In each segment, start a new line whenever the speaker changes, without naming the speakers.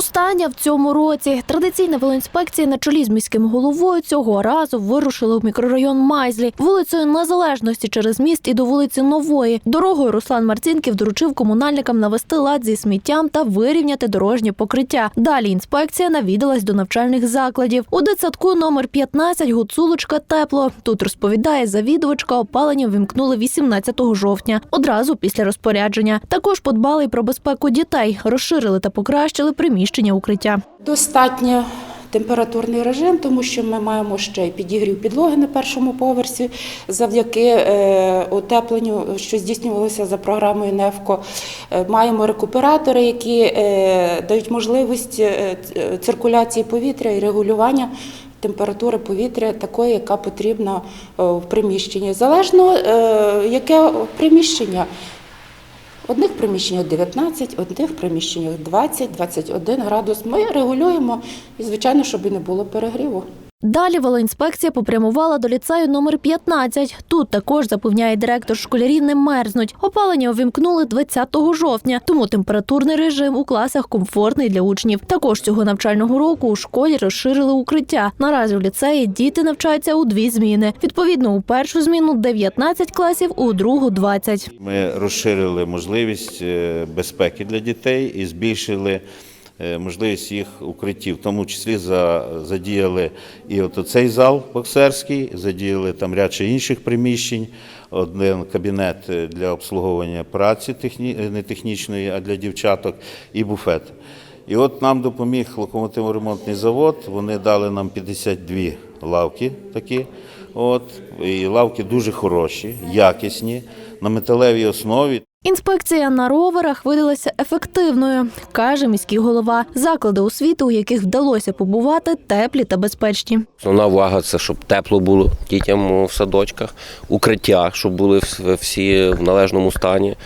Остання в цьому році традиційна велоінспекція на чолі з міським головою цього разу вирушили в мікрорайон Майзлі вулицею Незалежності через міст і до вулиці Нової. Дорогою Руслан Марцінків доручив комунальникам навести лад зі сміттям та вирівняти дорожнє покриття. Далі інспекція навідалась до навчальних закладів. У дитсадку номер 15 Гуцулочка тепло. Тут розповідає завідувачка, опалення вимкнули 18 жовтня, одразу після розпорядження. Також подбали й про безпеку дітей, розширили та покращили приміщення укриття.
Достатньо температурний режим, тому що ми маємо ще й підігрів підлоги на першому поверсі завдяки е, утепленню, що здійснювалося за програмою НЕФКО. Е, Маємо рекуператори, які е, дають можливість циркуляції повітря і регулювання. Температури повітря такої, яка потрібна в приміщенні. Залежно яке приміщення. Одних приміщеннях 19, одних приміщеннях 20-21 градус. Ми регулюємо і, звичайно, щоб і не було перегріву.
Далі велоінспекція попрямувала до ліцею номер 15. Тут також запевняє директор школярі не мерзнуть. Опалення увімкнули 20 жовтня, тому температурний режим у класах комфортний для учнів. Також цього навчального року у школі розширили укриття. Наразі у ліцеї діти навчаються у дві зміни. Відповідно, у першу зміну 19 класів, у другу 20.
Ми розширили можливість е, безпеки для дітей і збільшили можливість їх укриттів. В тому числі задіяли і от цей зал боксерський, задіяли там ряд ще інших приміщень. Один кабінет е, для обслуговування праці е, не технічної, а для дівчаток, і буфет. І от нам допоміг локомотиво-ремонтний завод. Вони дали нам 52 лавки такі. От, і лавки дуже хороші, якісні, на металевій основі.
Інспекція на роверах видалася ефективною, каже міський голова. Заклади освіти, у яких вдалося побувати, теплі та безпечні.
Основна увага це щоб тепло було дітям в садочках, укриття, щоб були всі в належному стані.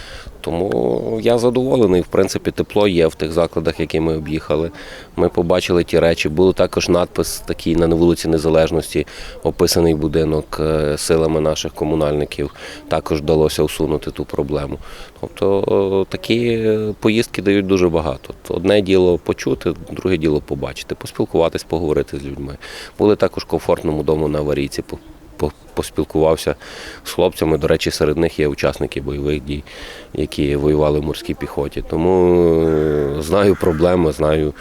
Тому я задоволений. В принципі, тепло є в тих закладах, які ми об'їхали. Ми побачили ті речі. Був також надпис такий на вулиці Незалежності, описаний будинок е, силами наших комунальників. Також вдалося усунути ту проблему. Тобто такі е, поїздки дають дуже багато. Одне діло почути, друге діло побачити, поспілкуватись, поговорити з людьми. Були також комфортному дому на аварійці. По- по- Поспілкувався з хлопцями. До речі, серед них є учасники бойових дій, які воювали в морській піхоті. Тому е, знаю проблеми, знаю,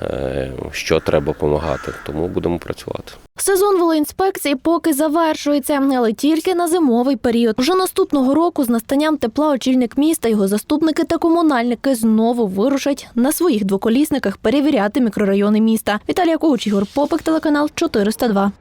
е, що треба допомагати. Тому будемо працювати.
Сезон велоінспекції поки завершується, але тільки на зимовий період. Вже наступного року з настанням тепла очільник міста, його заступники та комунальники знову вирушать на своїх двоколісниках перевіряти мікрорайони міста. Віталія Куч, Ігор Попик, телеканал 402.